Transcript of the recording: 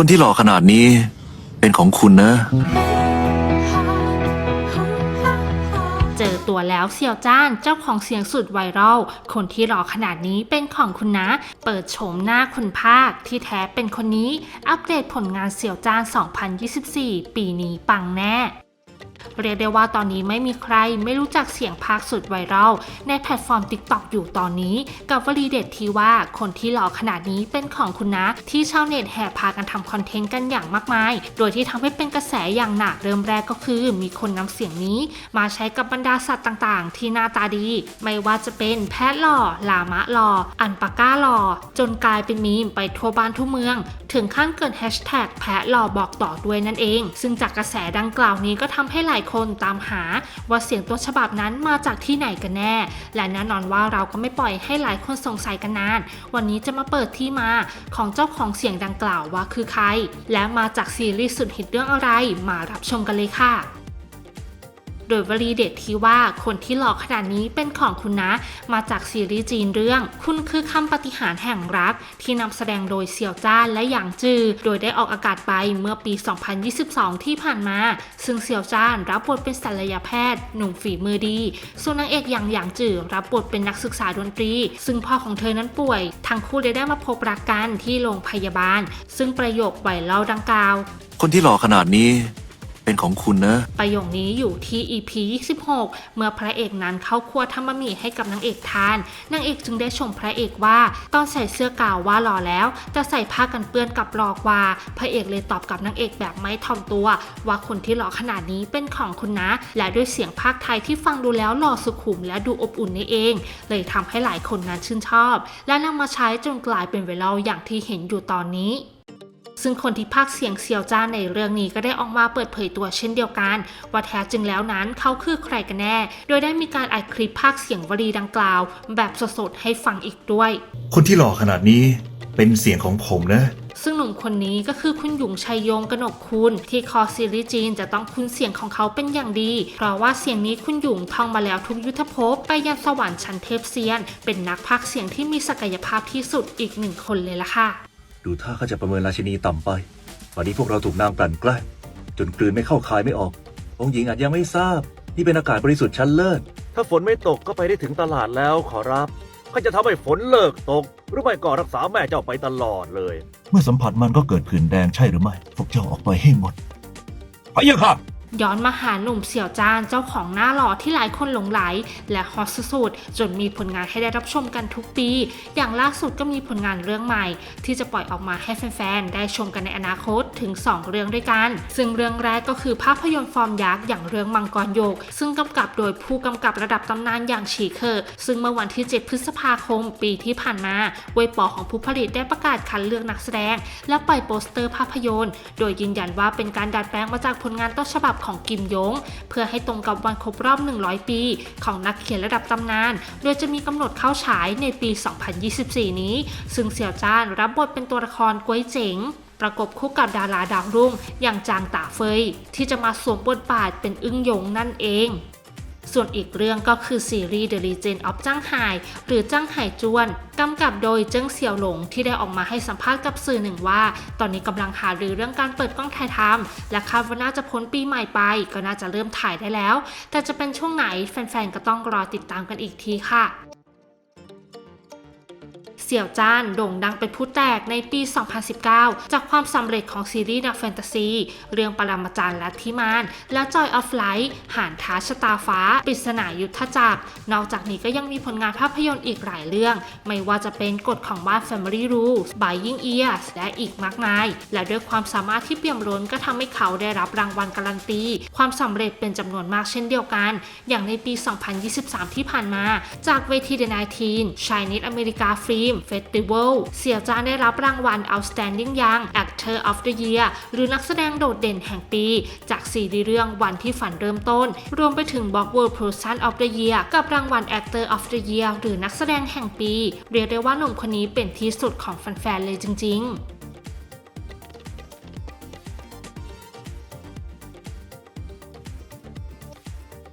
คนที่หล่อขนาดนี้เป็นของคุณนะ เจอตัวแล้วเสี่ยวจ้านเจ้าของเสียงสุดไวรัลคนที่รอขนาดนี้เป็นของคุณนะ เปิดโฉมหน้าคุณภาคที่แท้เป็นคนนี้ อัปเดตผลงานเสี่ยวจ้าน 2024 ปีนี้ปังแน่ เรียกได้ว่าตอนนี้ไม่มีใครไม่รู้จักเสียงภาคสุดไวรัลในแพลตฟอร์ม TikTok อยู่ตอนนี้ กับวลีเด็ดที่ว่าคนที่หล่อขนาดนี้เป็นของคุณนะ ที่ชาวเน็ตแห่พากันทำคอนเทนต์กันอย่างมากมาย โดยที่ทำให้เป็นกระแสอย่างหนักเริ่มแรกก็คือ มีคนนำเสียงนี้ มาใช้กับบรรดาสัตว์ต่างๆ ที่หน้าตาดี ไม่ว่าจะเป็นแพะหล่อลามะหล่ออันปาก้าหล่อจนกลายเป็นมีมไปทั่วบ้านทั่วเมือง ถึงขั้นเกิดแฮชแท็กแพะหล่อบอกต่อด้วยนั่นเอง ซึ่งจากกระแสดังกล่าวนี้ก็ทำให้หลายคนตามหาว่าเสียงต้นฉบับนั้นมาจากที่ไหนกันแน่ และแน่นอนว่าเราก็ไม่ปล่อยให้หลายคนสงสัยกันนาน วันนี้จะมาเปิดที่มาของเจ้าของเสียงดังกล่าวว่าคือใคร และมาจากซีรีส์สุดฮิตเรื่องอะไรมารับชมกันเลยค่ะ โดยวลีเด็ดที่ว่าคนที่หลอกขนาดนี้เป็นของคุณนะ มาจากซีรีส์จีนเรื่อง คุณคือคำปฏิหารแห่งรัก ที่นำแสดงโดยเสี่ยวจ้านและหยางจือ โดยได้ออกอากาศไปเมื่อปี 2022 ที่ผ่านมา ซึ่งเสี่ยวจ้านรับบทเป็นศัลยแพทย์ หนุ่มฝีมือดี ส่วนนางเอกอย่างหยางจือรับบทเป็นนักศึกษาดนตรี ซึ่งพ่อของเธอนั้นป่วย ทั้งคู่เลยได้มาพบรักกันที่โรงพยาบาล ซึ่งประโยคไวเล่าดังกล่าว คนที่หล่อขนาดนี้ เป็นของคุณนะ ประโยคนี้อยู่ที่ EP 26 เมื่อพระเอกนั้นเข้าครัวทำบะหมี่ให้กับนางเอกทาน นางเอกจึงได้ชมพระเอกว่าตอนใส่เสื้อกาวว่าหล่อแล้วแต่ใส่ผ้ากันเปื้อนกับหลอกว่า พระเอกเลยตอบกับนางเอกแบบไม่ถ่อมตัว ว่าคนที่หล่อขนาดนี้เป็นของคุณนะ และด้วยเสียงภาคไทยที่ฟังดูแล้วหล่อสุขุมและดูอบอุ่นนี่เอง เลยทำให้หลายคนนั้นชื่นชอบ และนำมาใช้จนกลายเป็นไวรัลอย่างที่เห็นอยู่ตอนนี้ ซึ่งคนที่พากย์เสียงเซียวจ้าในเรื่องนี้ก็ได้ออกมาเปิดเผยตัวเช่นเดียวกัน ว่าแท้จริงแล้วนั้นเขาคือใครกันแน่ โดยได้มีการอัดคลิปพากย์เสียงวลีดังกล่าว แบบสดๆให้ฟังอีกด้วย คนที่หล่อขนาดนี้เป็นเสียงของผมนะซึ่งหนุ่มคนนี้ก็คือคุณหยงชัยยงกนกคุณ ที่คอซีรีส์จีนจะต้องคุ้นเสียงของเขาเป็นอย่างดี เพราะว่าเสียงนี้คุณหยงท่องมาแล้วทุกยุทธภพไปยันสวรรค์ชั้นเทพเซียน เป็นนักพากย์เสียงที่มีศักยภาพที่สุดอีกหนึ่งคนเลยล่ะค่ะ ดูท่าเขาจะประเมินราชินีต่ำไป วันนี้พวกเราถูกนางกลั่นแกล้งจนกลืนไม่เข้าคายไม่ออก องค์หญิงอาจยังไม่ทราบ นี่เป็นอากาศบริสุทธิ์ชั้นเลิศ ถ้าฝนไม่ตกก็ไปได้ถึงตลาดแล้วขอรับข้าจะทำให้ฝนเลิกตก หรือไม่ก็รักษาแม่เจ้าไปตลอดเลย เมื่อสัมผัสมันก็เกิดผื่นแดงใช่หรือไม่พวกเจ้าออกไปให้หมดพะยะค่ะ ย้อนมาหาหนุ่มเสี่ยวจานเจ้าของหน้าหล่อที่หลายคนหลงไหล และฮอตสุดๆจนมีผลงานให้ได้รับชมกันทุกปี อย่างล่าสุดก็มีผลงานเรื่องใหม่ ที่จะปล่อยออกมาให้แฟนๆ ได้ชมกันในอนาคตถึง 2 เรื่องด้วยกัน ซึ่งเรื่องแรกก็คือภาพยนตร์ฟอร์มยักษ์อย่างเรื่องมังกรโยก ซึ่งกำกับโดยผู้กำกับระดับตำนานอย่างฉีเคอร์ซึ่งเมื่อวันที่ 7 พฤษภาคม ปีที่ผ่านมาเวยปอของผู้ผลิตได้ประกาศคัดเลือกนักแสดง และปล่อยโปสเตอร์ภาพยนตร์ โดยยืนยันว่าเป็นการดัดแปลงมาจากผลงานต้นฉบับของกิมยง เพื่อให้ตรงกับวันครบรอบ 100 ปี ของนักเขียนระดับตำนาน โดยจะมีกำหนดเข้าฉายในปี 2024 นี้ ซึ่งเสี่ยวจ้านรับบทเป็นตัวละครกวยเจ๋งประกบคู่กับดาราดาวรุ่งอย่างจางตาเฟย ที่จะมาสวมบทบาทเป็นอึ้งยงนั่นเอง ส่วนอีกเรื่องก็คือซีรีส์ The Legend of จ้างไห่หรือจ้างไห่จวนกำกับโดยเจิ้งเสี่ยวหลงที่ได้ออกมาให้สัมภาษณ์กับสื่อหนึ่งว่า ตอนนี้กำลังหารือเรื่องการเปิดกล้องถ่ายทำและคาดว่าน่าจะพ้นปีใหม่ไป ก็น่าจะเริ่มถ่ายได้แล้ว แต่จะเป็นช่วงไหนแฟนๆก็ต้องรอติดตามกันอีกทีค่ะ เสี่ยวจ้านโด่งดังเป็นผู้แตกในปี 2019 จากความสำเร็จของซีรีส์แนวแฟนตาซี เรื่องปรมาจารย์และทิมาน และ Joy of Light หานท้าชะตาฟ้า ปริศนายุทธจักร นอกจากนี้ก็ยังมีผลงานภาพยนตร์อีกหลายเรื่อง ไม่ว่าจะเป็นกฎของบ้าน Family Rules Buying Ears และอีกมากมาย และด้วยความสามารถที่เปี่ยมล้นก็ทำให้เขาได้รับรางวัลการันตี ความสำเร็จเป็นจำนวนมากเช่นเดียวกัน อย่างในปี 2023 ที่ผ่านมา จากเวที The 19 Chinese America Film Festival เสี่ยวจาได้รับรางวัล Outstanding Young Actor of the Year หรือนักแสดงโดดเด่นแห่งปี จากซีรีส์เรื่องวันที่ฝันเริ่มต้น รวมไปถึง b o g World Person of the Year กับรางวัล Actor of the Year หรือนักแสดงแห่งปี เรียกได้ว่าหนุ่มคนนี้เป็นที่สุดของแฟนๆเลยจริง ๆ